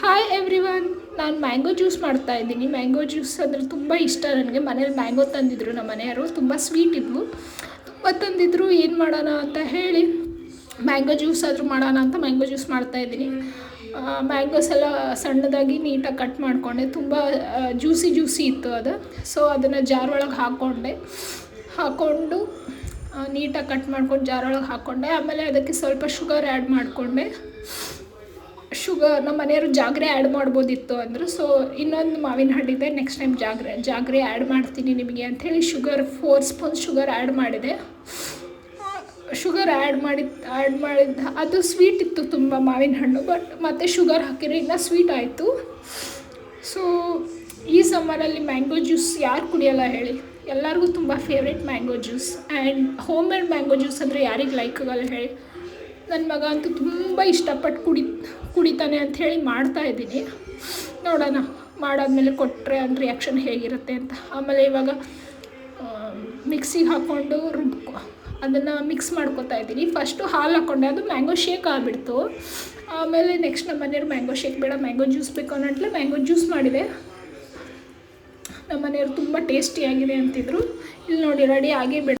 Hi everyone ನಾನು mango juice ಮಾಡ್ತಾ ಇದ್ದೀನಿ. ಮ್ಯಾಂಗೋ ಜ್ಯೂಸ್ ಅಂದರೆ ತುಂಬ ಇಷ್ಟ ನನಗೆ. ಮನೇಲಿ ಮ್ಯಾಂಗೋ ತಂದಿದ್ರು. ನಮ್ಮ ಮನೆಯವರು ತುಂಬ ಸ್ವೀಟ್ ಇದ್ವು. ತುಂಬ ತಂದಿದ್ರು. ಏನು ಮಾಡೋಣ ಅಂತ ಹೇಳಿ ಮ್ಯಾಂಗೋ ಜ್ಯೂಸ್ ಆದರೂ ಮಾಡೋಣ ಅಂತ ಮ್ಯಾಂಗೋ ಜ್ಯೂಸ್ ಮಾಡ್ತಾ ಇದ್ದೀನಿ. ಮ್ಯಾಂಗೋಸ್ ಎಲ್ಲ ಸಣ್ಣದಾಗಿ ನೀಟಾಗಿ ಕಟ್ ಮಾಡಿಕೊಂಡೆ. ತುಂಬ ಜ್ಯೂಸಿ ಜ್ಯೂಸಿ ಇತ್ತು ಅದು. ಸೊ ಅದನ್ನು ಜಾರ್ ಒಳಗೆ ಹಾಕ್ಕೊಂಡೆ ಹಾಕ್ಕೊಂಡು ನೀಟಾಗಿ ಕಟ್ ಮಾಡ್ಕೊಂಡು ಜಾರ್ ಒಳಗೆ ಹಾಕ್ಕೊಂಡೆ ಆಮೇಲೆ ಅದಕ್ಕೆ ಸ್ವಲ್ಪ ಶುಗರ್ ಆ್ಯಡ್ ಮಾಡಿಕೊಂಡೆ. ಶುಗರ್, ನಮ್ಮ ಮನೆಯವರು ಜಾಗ್ರೆ ಆ್ಯಡ್ ಮಾಡ್ಬೋದಿತ್ತು ಅಂದರು. ಸೊ ಇನ್ನೊಂದು ಮಾವಿನ ಹಣ್ಣಿದೆ next time jaggery jaggery add ಮಾಡ್ತೀನಿ ನಿಮಗೆ ಅಂಥೇಳಿ sugar four spoon sugar add ಮಾಡಿದೆ. ಶುಗರ್ ಆ್ಯಡ್ ಮಾಡಿದ ಆ್ಯಡ್ ಮಾಡಿದ ಅದು ಸ್ವೀಟ್ ಇತ್ತು ತುಂಬ ಮಾವಿನ ಹಣ್ಣು ಬಟ್ ಮತ್ತೆ ಶುಗರ್ ಇನ್ನೂ ಸ್ವೀಟ್ ಆಯಿತು. ಸೊ ಈ ಸಮ್ಮರಲ್ಲಿ ಮ್ಯಾಂಗೋ ಜ್ಯೂಸ್ ಯಾರು ಕುಡಿಯೋಲ್ಲ ಹೇಳಿ? ಎಲ್ಲರಿಗೂ ತುಂಬ favourite mango juice and homemade mango juice ಅಂದರೆ ಯಾರಿಗೆ ಲೈಕ್ ಆಗಲ್ಲ ಹೇಳಿ? ನನ್ನ ಮಗ ಅಂತೂ ತುಂಬ ಇಷ್ಟಪಟ್ಟು ಕುಡಿ, ಕುಡಿತಾನೆ ಅಂಥೇಳಿ ಮಾಡ್ತಾ ಇದ್ದೀನಿ. ನೋಡೋಣ, ಮಾಡಾದ್ಮೇಲೆ ಕೊಟ್ಟರೆ ಅದು ರಿಯಾಕ್ಷನ್ ಹೇಗಿರುತ್ತೆ ಅಂತ. ಆಮೇಲೆ ಇವಾಗ ಮಿಕ್ಸಿಗೆ ಹಾಕ್ಕೊಂಡು ರುಬ್ಕೊ, ಅದನ್ನು ಮಿಕ್ಸ್ ಮಾಡ್ಕೊತಾ ಇದ್ದೀನಿ. ಫಸ್ಟು ಹಾಲು ಹಾಕ್ಕೊಂಡೆ ಅದು ಮ್ಯಾಂಗೋ ಶೇಕ್ ಆಗಿಬಿಡ್ತು. ಆಮೇಲೆ ನೆಕ್ಸ್ಟ್ ನಮ್ಮ ಮನೆಯವ್ರು ಮ್ಯಾಂಗೋ ಶೇಕ್ ಬೇಡ ಮ್ಯಾಂಗೋ ಜ್ಯೂಸ್ ಬೇಕು ಅನ್ನೋಟ್ಲೆ ಮ್ಯಾಂಗೋ ಜ್ಯೂಸ್ ಮಾಡಿದೆ. ನಮ್ಮ ಮನೆಯವ್ರು ತುಂಬ ಟೇಸ್ಟಿಯಾಗಿದೆ ಅಂತಿದ್ರು. ಇಲ್ಲಿ ನೋಡಿ ರೆಡಿ ಆಗೇ ಬಿಡ